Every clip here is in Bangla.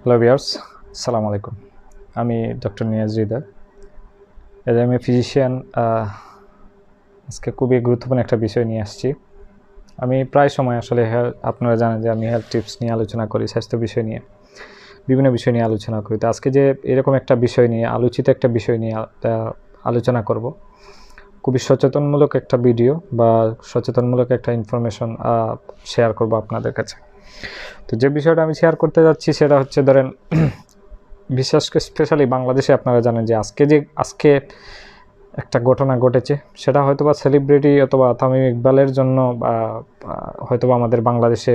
হ্যালো বিয়ার্স সালাম আলাইকুম আমি ডক্টর নিয়াজ হৃদয় এজ আমি ফিজিশিয়ান আজকে খুবই গুরুত্বপূর্ণ একটা বিষয় নিয়ে আসছি। আমি প্রায় সময় আসলে আপনারা জানেন যে আমি হেলথ টিপস নিয়ে আলোচনা করি, স্বাস্থ্য বিষয় নিয়ে, বিভিন্ন বিষয় নিয়ে আলোচনা করি। তো আজকে যে এরকম একটা বিষয় নিয়ে, আলোচিত একটা বিষয় নিয়ে আলোচনা করব, খুবই সচেতনমূলক একটা ভিডিও বা সচেতনমূলক একটা ইনফরমেশন শেয়ার করব আপনাদের কাছে। তো যে বিষয়টা আমি শেয়ার করতে যাচ্ছি সেটা হচ্ছে ধরেন করে স্পেশালি বাংলাদেশে আপনারা জানেন যে আজকে যে, আজকে একটা ঘটনা ঘটেছে, সেটা হয়তো বা সেলিব্রিটি অথবা তামিম ইকবালের জন্য বা বা হয়তোবা আমাদের বাংলাদেশে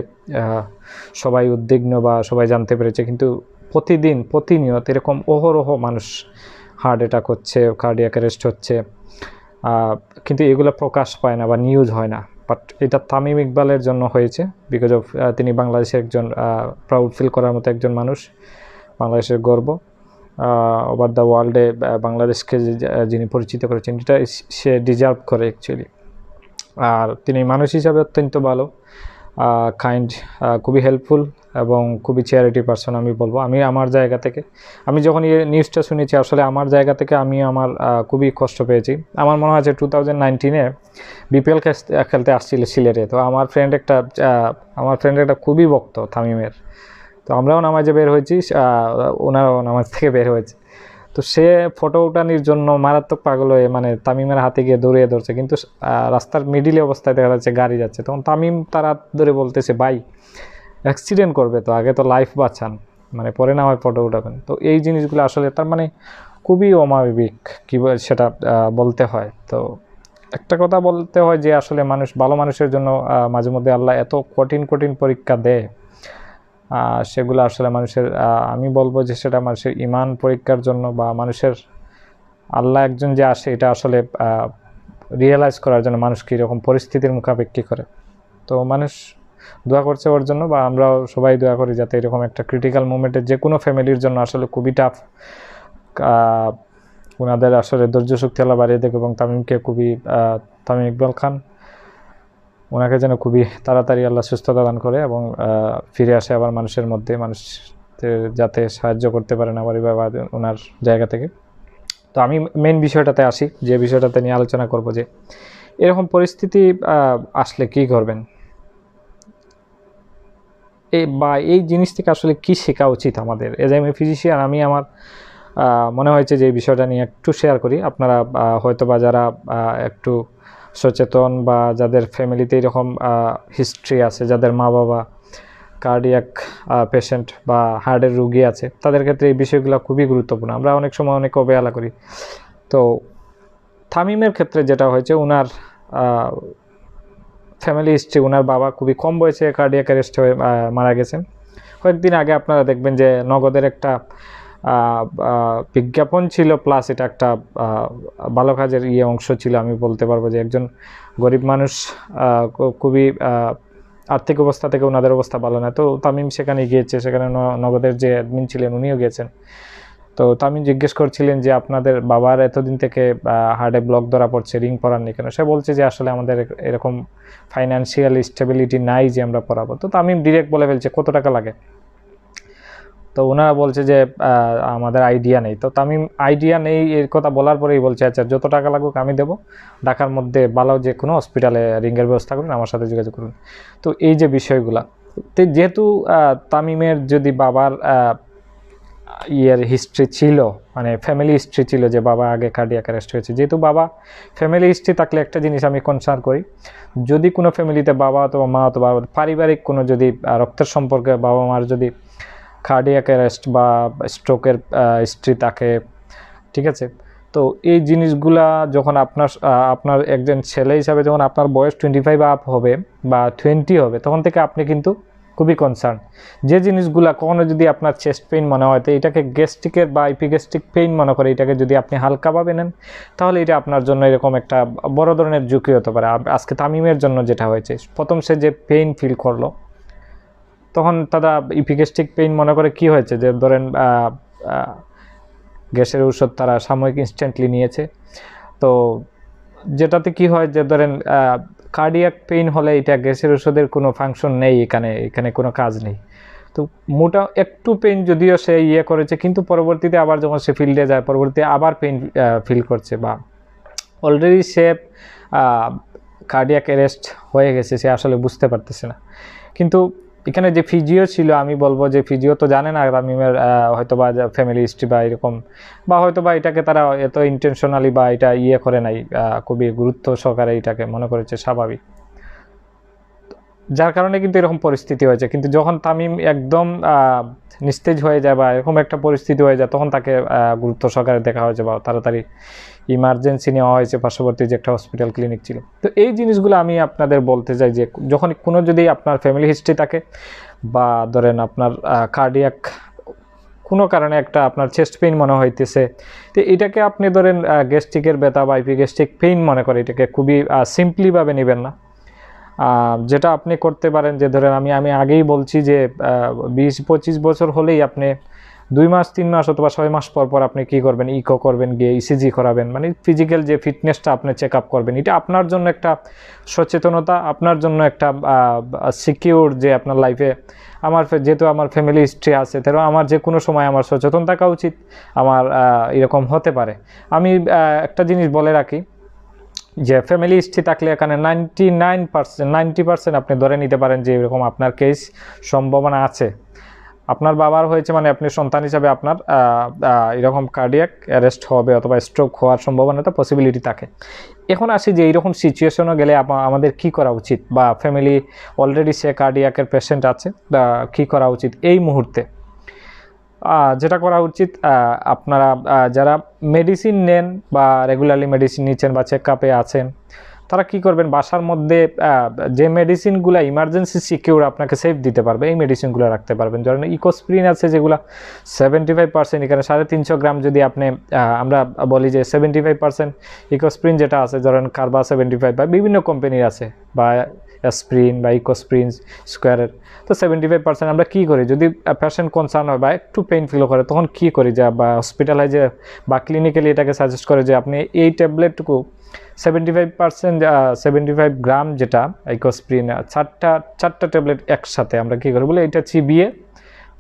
সবাই উদ্বিগ্ন বা সবাই জানতে পেরেছে, কিন্তু প্রতিদিন, প্রতিনিয়ত এরকম অহরহ মানুষ হার্ট অ্যাটাক হচ্ছে কার্ডিয়াক অ্যারেস্ট হচ্ছে কিন্তু এগুলো প্রকাশ পায় না বা নিউজ হয় না। বাট এটা তামিম ইকবালের জন্য হয়েছে বিকজ অফ তিনি বাংলাদেশের একজন প্রাউড ফিল করার মতো একজন মানুষ, বাংলাদেশের গর্ব ওভার দ্য ওয়ার্ল্ডে বাংলাদেশকে যিনি পরিচিত করেছেন এটা সে ডিজার্ভ করে অ্যাকচুয়ালি আর তিনি মানুষ হিসাবে অত্যন্ত ভালো। কাইন্ড খুবই হেল্পফুল এবং খুবই চ্যারিটি পার্সন আমি বলব। আমি আমার জায়গা থেকে, আমি যখন এই নিউজটা শুনেছি, আসলে আমার জায়গা থেকে আমি আমার খুবই কষ্ট পেয়েছি। আমার মনে হয় যে টু থাউজেন্ড বিপিএল খেলতে আসছিল সিলেটে। তো আমার ফ্রেন্ড একটা আমার ফ্রেন্ড একটা খুবই ভক্ত থামিমের তো আমরাও নামাজে বের হয়েছি ওনারাও নামাজ থেকে বের হয়েছে। তো সে ফটো উঠানির জন্য মারাত্মক পাগল হয়ে মানে তামিমের হাতে গিয়ে দৌড়িয়ে ধরছে। কিন্তু রাস্তার মিডিলে অবস্থায় দেখা যাচ্ছে গাড়ি যাচ্ছে। তখন তামিম তারা ধরে বলতেছে, ভাই অ্যাক্সিডেন্ট করবে তো, আগে তো লাইফ বাঁচান মানে পরে না হয় ফটো উঠাবেন। তো এই জিনিসগুলো আসলে তার মানে খুবই অমাবিক কী সেটা বলতে হয়। তো একটা কথা বলতে হয় যে আসলে মানুষ, ভালো মানুষের জন্য মাঝে মধ্যে আল্লাহ এত কঠিন কঠিন পরীক্ষা দেয়। সেগুলো আসলে মানুষের আমি বলব যে সেটা মানুষের ইমান পরীক্ষার জন্য বা মানুষের আল্লাহ একজন যে আসে, এটা আসলে রিয়েলাইজ করার জন্য মানুষ কীরকম পরিস্থিতির মুখাপেক্ষি করে। তো মানুষ দোয়া করছে ওর জন্য বা আমরাও সবাই দোয়া করি যাতে এরকম একটা ক্রিটিক্যাল মুমেন্টে যে কোনো ফ্যামিলির জন্য আসলে খুবই টাফ ওনাদের আসলে ধৈর্য শক্তি আল্লাহ বাড়িয়ে দেখ এবং তামিমকে খুবই তামিম ইকবাল খান ওনাকে যেন খুবই তাড়াতাড়ি আল্লাহ সুস্থতা দান করে এবং ফিরে আসে আবার মানুষের মধ্যে মানুষ যাতে সাহায্য করতে পারেন আমার বা ওনার জায়গা থেকে। তো আমি মেন বিষয়টাতে আসি, যে বিষয়টাতে নিয়ে আলোচনা করব যে, এরকম পরিস্থিতি আসলে কি করবেন? এই বা এই জিনিস থেকে আসলে কি শেখা উচিত আমাদের? এজ এম এ ফিজিশিয়ান আমি আমার মনে হয়েছে যে এই বিষয়টা নিয়ে একটু শেয়ার করি। আপনারা হয়তো বা যারা একটু সচেতন বা যাদের ফ্যামিলিতে এরকম হিস্ট্রি আছে, যাদের মা বাবা কার্ডিয়াক পেশেন্ট বা হার্টের রুগী আছে, তাদের ক্ষেত্রে এই বিষয়গুলো খুবই গুরুত্বপূর্ণ। আমরা অনেক সময় অনেক অবহেলা করি। তো থামিমের ক্ষেত্রে যেটা হয়েছে ওনার ফ্যামিলি হিস্ট্রি ওনার বাবা খুবই কম বয়সে কার্ডিয়াক অ্যারেস্ট হয়ে মারা গেছেন। কয়েকদিন আগে আপনারা দেখবেন যে নগদের একটা বিজ্ঞাপন ছিল প্লাস এটা একটা ভালো কাজের ইয়ে অংশ ছিল। আমি বলতে পারব যে একজন গরিব মানুষ খুবই আর্থিক অবস্থা থেকে ওনাদের অবস্থা ভালো না। তো তামিম সেখানে গিয়েছে, সেখানে নগদের যে অ্যাডমিন ছিলেন, উনিও গিয়েছেন তো তামিম জিজ্ঞেস করছিলেন যে, আপনাদের বাবার এতদিন থেকে হার্টে ব্লক ধরা পড়ছে রিং পরাননি কেন? সে বলছে যে, আসলে আমাদের এরকম ফাইন্যান্সিয়াল স্টেবিলিটি নাই যে আমরা পড়াবো তো তামিম ডিরেক্ট বলে ফেলছে, কত টাকা লাগে? তো ওনারা বলছে যে আমাদের আইডিয়া নেই। তো তামিম আইডিয়া নেই, এর কথা বলার পরেই বলছে আচ্ছা যত টাকা লাগুক আমি দেবো। ঢাকার মধ্যে ভালো যে কোনো হসপিটালে রিঙ্গের ব্যবস্থা করুন, আমার সাথে যোগাযোগ করুন। তো এই যে বিষয়গুলা, তো যেহেতু তামিমের যদি বাবার ইয়ের হিস্ট্রি ছিল মানে ফ্যামিলি হিস্ট্রি ছিল যে বাবা আগে কার্ডিয়াক অ্যারেস্ট হয়েছে, যেহেতু বাবা ফ্যামিলি হিস্ট্রি থাকলে একটা জিনিস আমি কনসার্ন করি, যদি কোনো ফ্যামিলিতে বাবা অথবা মা অথবা পারিবারিক কোনো যদি রক্তের সম্পর্কে বাবা মার যদি কার্ডিয়াক অ্যারেস্ট বা স্ট্রোকের হিস্ট্রি থাকে, ঠিক আছে? তো এই জিনিসগুলা যখন আপনার আপনার একজন ছেলে হিসাবে যখন আপনার বয়স টোয়েন্টি ফাইভ আপ হবে বা টোয়েন্টি হবে, তখন থেকে আপনি কিন্তু খুবই কনসার্ন যে জিনিসগুলা কখনো যদি আপনার চেস্ট পেইন মনে হয়, তো এটাকে গ্যাস্ট্রিকের বা ইপিগ্যাস্ট্রিক পেইন মনে করে এটাকে যদি আপনি হালকাভাবে নেন, তাহলে এটা আপনার জন্য এরকম একটা বড় ধরনের ঝুঁকি হতে পারে। আজকে তামিমের জন্য যেটা হয়েছে, প্রথম সে যে পেইন ফিল করল তখন তারা ইপিগ্যাস্ট্রিক পেইন মনে করে কি হয়েছে যে, ধরেন গ্যাসের ঔষধ তারা সাময়িক ইনস্ট্যান্টলি নিয়েছে। তো যেটাতে কি হয় যে, ধরেন কার্ডিয়াক পেইন হলে এটা গ্যাসের ওষুধের কোনো ফাংশন নেই এখানে এখানে কোনো কাজ নেই। তো মোটা একটু পেইন যদিও সে ইয়ে করেছে, কিন্তু পরবর্তীতে আবার যখন সে ফিল্ডে যায়, পরবর্তীতে আবার পেইন ফিল করছে বা অলরেডি সে কার্ডিয়াক অ্যারেস্ট হয়ে গেছে, সে আসলে বুঝতে পারতেছে না। কিন্তু এখানে যে ফিজিও ছিল, আমি বলব যে ফিজিও তো জানে না রামিমের হয়তো বা ফ্যামিলি হিস্ট্রি বা এরকম, বা হয়তো বা এটাকে তারা এত ইন্টেনশনালি বা এটা ইয়ে করে নাই খুবই গুরুত্ব সহকারে এটাকে মনে করেছে স্বাভাবিক। যার কারণে কিন্তু এরকম পরিস্থিতি হয়েছে, কিন্তু যখন তামিম একদম নিস্তেজ হয়ে যায় বা এরকম একটা পরিস্থিতি হয়ে যায়, তখন তাকে গুরুত্ব সহকারে দেখা হয়েছে বা তাড়াতাড়ি ইমার্জেন্সি নেওয়া হয়েছে, পার্শ্ববর্তী যে একটা হসপিটাল ক্লিনিক ছিল। তো এই জিনিসগুলো আমি আপনাদের বলতে চাই যে যখন কোনো যদি আপনার ফ্যামিলি হিস্ট্রি থাকে বা ধরেন আপনার কার্ডিয়াক কোনো কারণে একটা আপনার চেস্ট পেইন মনে হইতেছে, তো এটাকে আপনি ধরেন গ্যাস্ট্রিকের ব্যথা বা আইপি গ্যাস্ট্রিক পেইন মনে করে, এটাকে খুবই সিম্পলিভাবে নেবেন না। যেটা আপনি করতে পারেন যে, ধরেন আমি আমি আগেই বলছি যে বিশ পঁচিশ বছর হলেই আপনি দুই মাস, তিন মাস অথবা ছয় মাস পর পর আপনি কী করবেন? ইকো করবেন, গিয়ে ইসিজি করাবেন মানে ফিজিক্যাল যে ফিটনেসটা আপনি চেক আপ করবেন, এটা আপনার জন্য একটা সচেতনতা, আপনার জন্য একটা সিকিউর যে আপনার লাইফে আমার যেহেতু আমার ফ্যামিলি হিস্ট্রি আছে তাহলে আমার যে কোনো সময় আমার সচেতন থাকা উচিত, আমার এরকম হতে পারে। আমি একটা জিনিস বলে রাখি, যে ফ্যামিলি হিস্ট্রি থাকলে এখানে ninety nine percent ninety percent আপনি ধরে নিতে পারেন যে এরকম আপনার কেস সম্ভাবনা আছে। আপনার বাবার হয়েছে মানে আপনি সন্তান হিসাবে আপনার এরকম কার্ডিয়াক অ্যারেস্ট হবে অথবা স্ট্রোক হওয়ার সম্ভাবনাটা পসিবিলিটি থাকে। এখন আসি যে এইরকম সিচুয়েশনও গেলে আমাদের কি করা উচিত? বা ফ্যামিলি অলরেডি সে কার্ডিয়াকের পেশেন্ট আছে কী করা উচিত এই মুহূর্তে? যেটা করা উচিত আপনারা যারা মেডিসিন নেন বা রেগুলারলি মেডিসিন নিচ্ছেন বা চেক আপে আছেন তারা কি করবেন? বাসার মধ্যে যে মেডিসিনগুলো ইমার্জেন্সি সিকিউর আপনাকে সেফ দিতে পারবে, এই মেডিসিনগুলো রাখতে পারবেন। ধরেন ইকোস্প্রিন আছে যেগুলো সেভেন্টি ফাইভ পার্সেন্ট এখানে সাড়ে তিনশো গ্রাম যদি আপনি আমরা বলি যে সেভেন্টি ফাইভ পার্সেন্ট ইকোস্প্রিন যেটা আছে, ধরেন কার্বা সেভেন্টি ফাইভ বা বিভিন্ন কোম্পানির আছে, বা স্প্রিন বা ইকোস্প্রিন স্কোয়ারের তো সেভেন্টি ফাইভ পার্সেন্ট আমরা কী করি? যদি পেশেন্ট কনসার্ন হয় বা একটু পেইন ফিল করে, তখন কী করি যে, বা হসপিটালাইজে বা ক্লিনিক্যালি এটাকে সাজেস্ট করে যে, আপনি এই ট্যাবলেটটুকু seventy five percent seventy five gram যেটা ইকোস্প্রিন চারটা চারটা ট্যাবলেট একসাথে আমরা কী করি? বলে এটা চিবিয়ে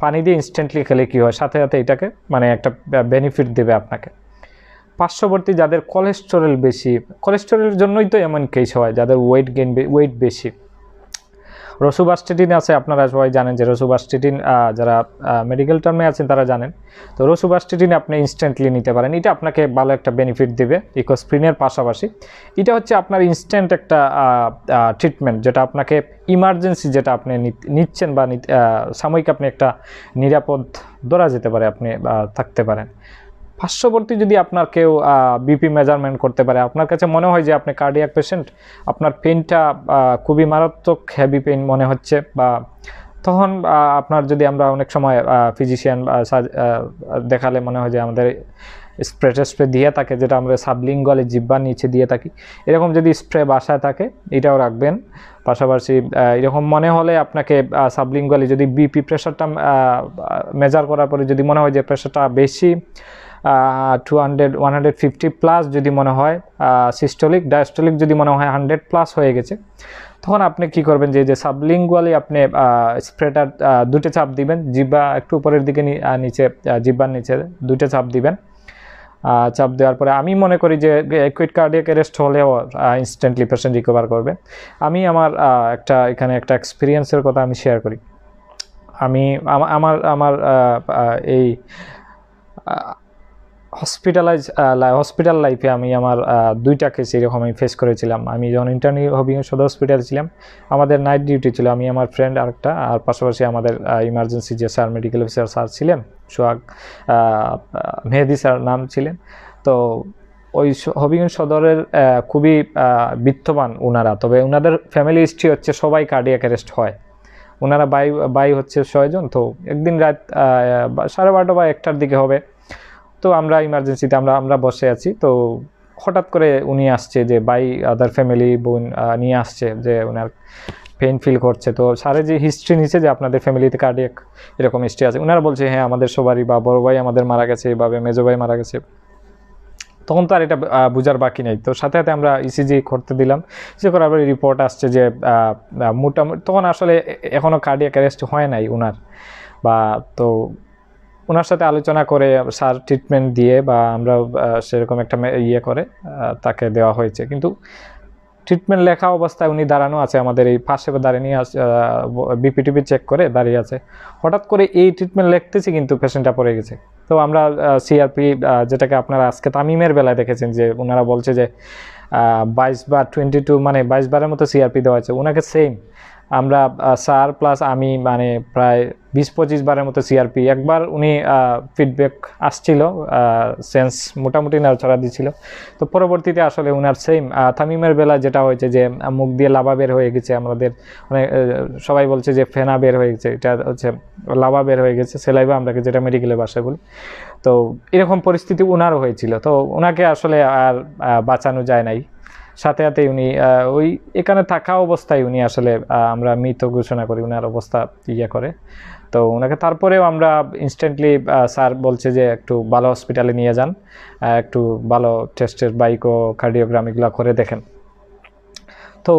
পানি দিয়ে ইনস্ট্যান্টলি খেলে কী হয়? সাথে সাথে এটাকে মানে একটা বেনিফিট দেবে আপনাকে। পার্শ্ববর্তী যাদের কোলেস্টেরল বেশি কোলেস্টেরলের জন্যই তো এমন কেস হয়, যাদের ওয়েট গেইন ওয়েট বেশি। রসুবাস্টেটিন আছে, আপনারা সবাই জানেন যে রসুবাস্টেটিন যারা মেডিকেল টার্মে আছেন তারা জানেন। তো রসুবাস্টেটিন আপনি ইনস্ট্যান্টলি নিতে পারেন। এটা আপনাকে ভালো একটা বেনিফিট দেবে ইকোস্প্রিনের পাশাপাশি। এটা হচ্ছে আপনার ইনস্ট্যান্ট একটা ট্রিটমেন্ট যেটা আপনাকে ইমার্জেন্সি যেটা আপনি নিচ্ছেন বা সাময়িক আপনি একটা নিরাপদ ধরা যেতে পারে, আপনি থাকতে পারেন। পার্শ্ববর্তী যদি আপনার কেউ বিপি মেজারমেন্ট করতে পারে, আপনার কাছে মনে হয় যে আপনি কার্ডিয়াক পেশেন্ট আপনার পেনটা খুবই মারাত্মক হেভি পেন মনে হচ্ছে বা তখন আপনার যদি আমরা অনেক সময় ফিজিশিয়ান দেখালে মনে হয় যে আমাদের স্প্রে স্প্রে দিয়ে থাকে, যেটা আমরা সাবলিঙ্গলে জিব্বার নিচে দিয়ে থাকি। এরকম যদি স্প্রে বাসায় থাকে, এটাও রাখবেন। পাশাপাশি এরকম মনে হলে আপনাকে সাবলিঙ্গলি যদি বিপি প্রেশারটা মেজার করার পরে যদি মনে হয় যে প্রেশারটা বেশি two hundred one hundred fifty plus যদি মনে হয় সিস্টোলিক ডায়াস্টোলিক যদি মনে হয় হান্ড্রেড প্লাস হয়ে গেছে, তখন আপনি কি করবেন যে যে সাবলিঙ্গুয়ালি আপনি স্প্রেটা দুটো চাপ দিবেন জিব্বা একটু উপরের দিকে নিচে জিব্বার নিচে দুটো চাপ দিবেন। চাপ দেওয়ার পরে আমি মনে করি যে একুইট কার্ডিয়াক অ্যারেস্ট হলেও ইনস্ট্যান্টলি পেশেন্ট রিকভার করবে। আমি আমার একটা, এখানে একটা এক্সপিরিয়েন্সের কথা আমি শেয়ার করি। আমি আমার আমার এই হসপিটালাইজ হসপিটাল লাইফে আমি আমার আহ, দুইটা কেস এরকম আমি ফেস করেছিলাম। আমি যখন ইন্টারনি হবিগঞ্জ সদর হসপিটাল ছিলাম আমাদের নাইট ডিউটি ছিল। আমি আমার ফ্রেন্ড আরেকটা আর পাশাপাশি আমাদের ইমার্জেন্সি যে স্যার মেডিকেল অফিসার স্যার ছিলেন সোহাগ আহ, মেহেদি স্যার নাম ছিলেন। তো ওই হবিগঞ্জ সদরের খুবই বিত্তবান ওনারা তবে ওনাদের ফ্যামিলি হিস্ট্রি হচ্ছে সবাই কার্ডিয়াক অ্যারেস্ট হয়। ওনারা বাই বাই হচ্ছে ছয়জন। তো একদিন রাত সাড়ে বারোটা বা একটার দিকে হবে। তো আমরা ইমার্জেন্সিতে আমরা আমরা বসে আছি। তো হঠাৎ করে উনি আসছে যে বাই আদার ফ্যামিলি বোন নিয়ে আসছে যে ওনার পেন ফিল করছে। তো স্যারের যে হিস্ট্রি নিচ্ছে যে, আপনাদের ফ্যামিলিতে কার্ডিয়াক এরকম হিস্ট্রি আছে। ওনারা বলছে হ্যাঁ আমাদের সবারই বা বড় ভাই আমাদের মারা গেছে এইভাবে মেজো ভাই মারা গেছে। তখন তো আর এটা বোঝার বাকি নেই। তো সাথে সাথে আমরা ইসিজি করতে দিলাম। ইসিজি করার পরে রিপোর্ট আসছে যে মোটামুটি, তখন আসলে এখনও কার্ডিয়াক অ্যারেস্ট হয় নাই ওনার বা তো ওনার সাথে আলোচনা করে সার ট্রিটমেন্ট দিয়ে বা আমরা সেরকম একটা ইয়ে করে তাকে দেওয়া হয়েছে। কিন্তু ট্রিটমেন্ট লেখা অবস্থায় উনি দাঁড়ানো আছে, আমাদের এই পাশে দাঁড়িয়ে আছে বিপিটিপি চেক করে দাঁড়িয়ে আছে। হঠাৎ করে এই ট্রিটমেন্ট লিখতেছি কিন্তু পেশেন্টটা পড়ে গেছে। তো আমরা সিআরপি যেটাকে আপনারা আজকে তামিমের বেলায় দেখেছেন যে ওনারা বলছে যে বাইশ বার টোয়েন্টি টু মানে বাইশ বারের মতো সিআরপি দেওয়া আছে ওনাকে সেম আমরা স্যার প্লাস আমি মানে প্রায় বিশ পঁচিশ বারের মতো সিআরপি একবার উনি ফিডব্যাক আসছিল সেন্স মোটামুটি নাড়াচড়া দিচ্ছিল তো পরবর্তীতে আসলে ওনার সেম থামিমের বেলা যেটা হয়েছে যে, মুখ দিয়ে লাভা বের হয়ে গেছে আমাদের মানে সবাই বলছে যে ফেনা বের হয়ে গেছে, এটা হচ্ছে লাভা বের হয়ে গেছে সেলাইবা আমরাকে যেটা মেডিকেলে ভাষায় বলি। তো এরকম পরিস্থিতি ওনারও হয়েছিল। তো ওনাকে আসলে আর বাঁচানো যায় নাই। সাথে সাথে উনি ওই এখানে থাকা অবস্থায় উনি আসলে আমরা মৃত ঘোষণা করি, উনার অবস্থা ইয়ে করে। তো ওনাকে তারপরেও আমরা ইনস্ট্যান্টলি স্যার বলছে যে একটু ভালো হসপিটালে নিয়ে যান একটু ভালো টেস্টের বাইকো কার্ডিওগ্রাম এগুলো করে দেখেন। তো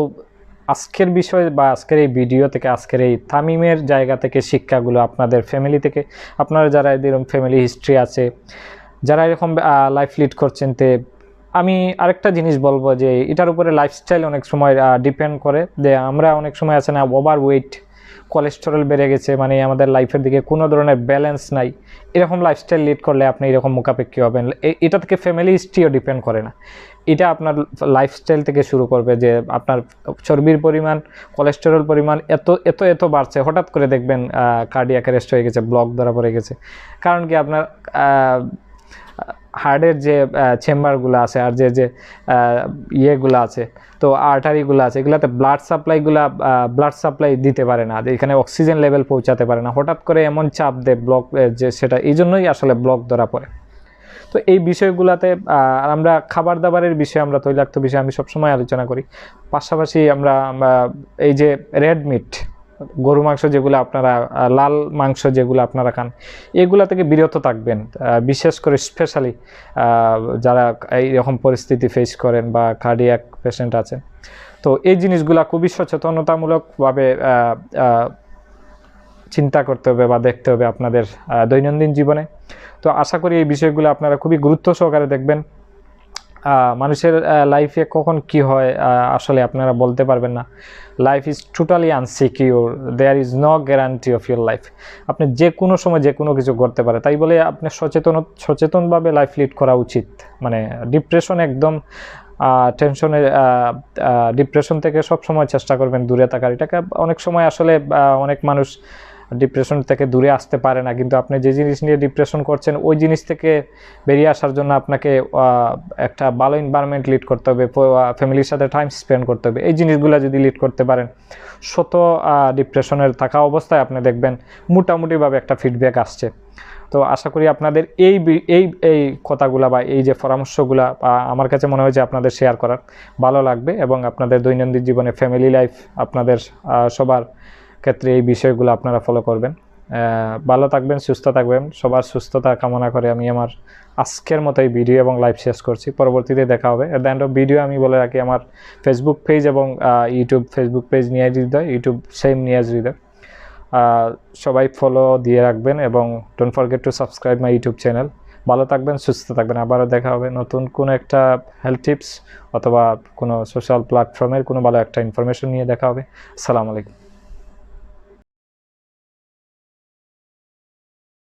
আজকের বিষয় বা আজকের এই ভিডিও থেকে, আজকের এই তামিমের জায়গা থেকে, শিক্ষাগুলো আপনাদের ফ্যামিলি থেকে, আপনারা যারা এরকম ফ্যামিলি হিস্ট্রি আছে, যারা এরকম লাইফ লিড করছেন তে আমি আরেকটা জিনিস বলব যে এটার উপরে লাইফস্টাইল অনেক সময় ডিপেন্ড করে। যে আমরা অনেক সময় আছে না ওভার ওয়েট কোলেস্টেরল বেড়ে গেছে মানে আমাদের লাইফের দিকে কোনো ধরনের ব্যালেন্স নাই। এরকম লাইফস্টাইল লিড করলে আপনি এরকম মোকাপেক্ষি হবেন। এটা থেকে ফ্যামিলি হিস্ট্রিও ডিপেন্ড করে না। এটা আপনার লাইফস্টাইল থেকে শুরু করবে যে আপনার চর্বির পরিমাণ কোলেস্টেরল পরিমাণ এত এত এত বাড়ছে। হঠাৎ করে দেখবেন কার্ডিয়াক অ্যারেস্ট হয়ে গেছে ব্লক ধরা পড়ে গেছে। কারণ কি আপনার হার্টের যে চেম্বারগুলো আছে আর যে যে ইয়েগুলো আছে, তো আর্টারিগুলো আছে, এগুলাতে ব্লাড সাপ্লাইগুলো ব্লাড সাপ্লাই দিতে পারে না এখানে অক্সিজেন লেভেল পৌঁছাতে পারে না, হঠাৎ করে এমন চাপ দেয় ব্লক যে সেটা, এই জন্যই আসলে ব্লক ধরা পড়ে। তো এই বিষয়গুলোতে আমরা খাবার দাবারের বিষয়ে, আমরা তৈলাক্ত বিষয়ে আমি সবসময় আলোচনা করি, পাশাপাশি আমরা এই যে রেড মিট গরু মাংস যেগুলো আপনারা লাল মাংস যেগুলো আপনারা খান, এগুলা থেকে বিরত থাকবেন। বিশেষ করে স্পেশালি যারা এইরকম পরিস্থিতি ফেস করেন বা কার্ডিয়াক পেশেন্ট আছেন। তো এই জিনিসগুলা খুবই সচেতনতামূলকভাবে চিন্তা করতে হবে বা দেখতে হবে আপনাদের দৈনন্দিন জীবনে। তো আশা করি এই বিষয়গুলো আপনারা খুবই গুরুত্ব সহকারে দেখবেন। মানুষের লাইফে কখন কি হয় আসলে আপনারা বলতে পারবেন না। Life is totally unsecure there is no guarantee of your life আপনি যে কোনো সময় যে কোনো কিছু করতে পারে তাই বলে আপনি সচেতন, সচেতনভাবে লাইফ লিড করা উচিত। মানে ডিপ্রেশন একদম টেনশনের ডিপ্রেশন থেকে সব সময় চেষ্টা করবেন দূরে থাকার। এটাকে অনেক সময় আসলে অনেক মানুষ ডিপ্রেশন থেকে দূরে আসতে পারে না। কিন্তু আপনি যে জিনিস নিয়ে ডিপ্রেশন করছেন, ওই জিনিস থেকে বেরিয়ে আসার জন্য আপনাকে একটা ভালো এনভায়রনমেন্ট লিড করতে হবে ফ্যামিলির সাথে টাইম স্পেন্ড করতে হবে। এই জিনিসগুলো যদি লিড করতে পারেন, শত ডিপ্রেশনের থাকা অবস্থায় আপনি দেখবেন মোটামুটিভাবে একটা ফিডব্যাক আসছে। তো আশা করি আপনাদের এই এই এই কথাগুলা বা এই যে পরামর্শগুলা আমার কাছে মনে হয়েছে আপনাদের শেয়ার করার ভালো লাগবে এবং আপনাদের দৈনন্দিন জীবনে ফ্যামিলি লাইফ আপনাদের সবার ক্ষেত্রে এই বিষয়গুলো আপনারা ফলো করবেন। ভালো থাকবেন, সুস্থ থাকবেন। সবার সুস্থতা কামনা করে আমি আমার আজকের মতো এই ভিডিও এবং লাইভ শেষ করছি। পরবর্তীতে দেখা হবে। At the end of video আমি বলে রাখি, আমার ফেসবুক পেজ এবং YouTube Facebook page Niaz Hridoy YouTube same Niaz Hridoy. সবাই ফলো দিয়ে রাখবেন এবং don't forget to subscribe my YouTube channel ভালো থাকবেন, সুস্থ থাকবেন। আবারও দেখা হবে নতুন কোনো একটা হেলথ টিপস অথবা কোনো সোশ্যাল প্ল্যাটফর্মের কোনো ভালো একটা ইনফরমেশন নিয়ে দেখা হবে। আসসালামু আলাইকুম।